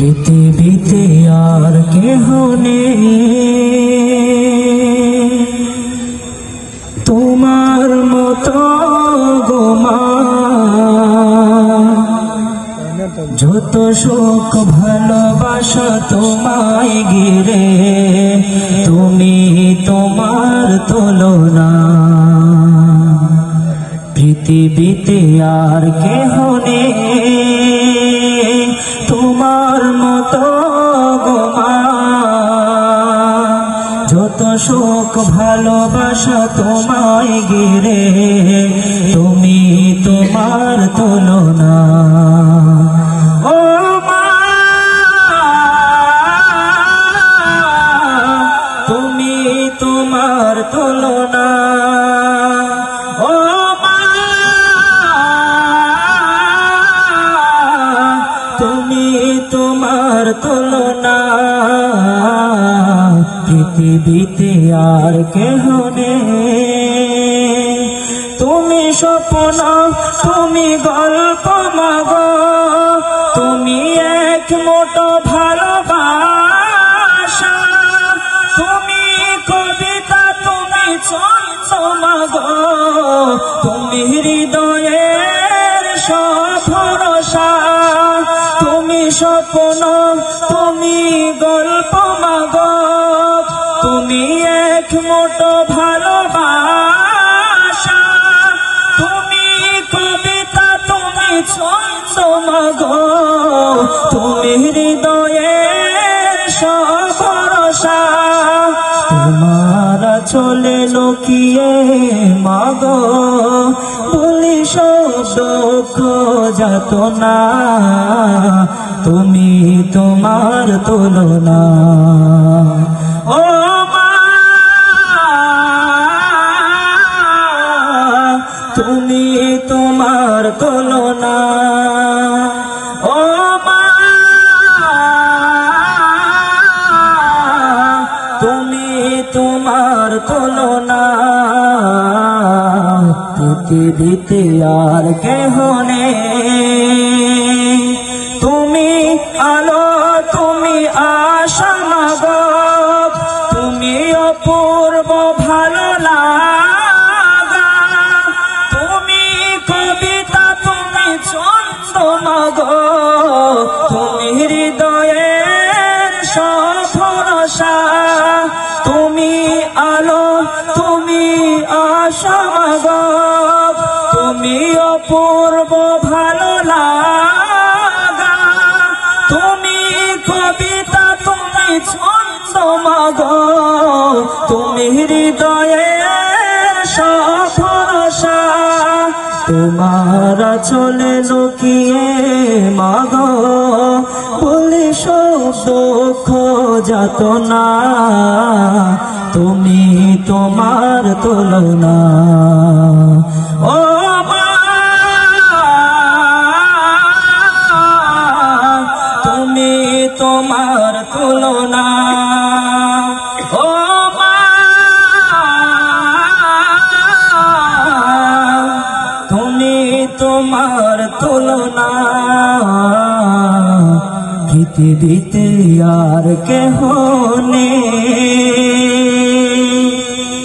পৃথিবীতে আর কেহ তোমার মতো গোমা যত শোক ভালোবাসা তোমায় গিরে তুমি তোমার তুলনা। পৃথিবীতে আর কেহ নেই। তোমার মতো যত শোক ভালোবাসা তোমায় গিরে তুমি তোমার তুলনা। তুমি তোমার তুলনা পৃথিবীতে আর কেহ তুমি স্বপ্ন তুমি গল্প মাগ তুমি এক মোটো স্বপ্ন, তুমি গল্প মাগ, তুমি এক মোট ভালোবাসা, তুমি কবিতা, তুমি ছন্দ মাগ, তুমি হৃদয়ের চলে লোকিয়ে মাগ বলি শব্দ যাত না তুমি তোমার তুলনা। ও তুমি তোমার তুলনা। পৃথিবীতে আর কেহ তুমি আলো তুমি আশা মাগ তুমি অপূর্ব ভালো আলো তুমি আশা মাগ তুমি অপূর্ব ভালো তুমি কবিতা, তুমি ছন্দ মাগ তুমি হৃদয়ের সফরসা তোমার চলে লুকিয়ে মাগ বলে সব দুঃখ যাত না তুমি তোমার তুলনা। ও তুমি তোমার তুলনা। ও তুমি তোমার তুলনা। পৃথিবীতে আর কেহ নেই।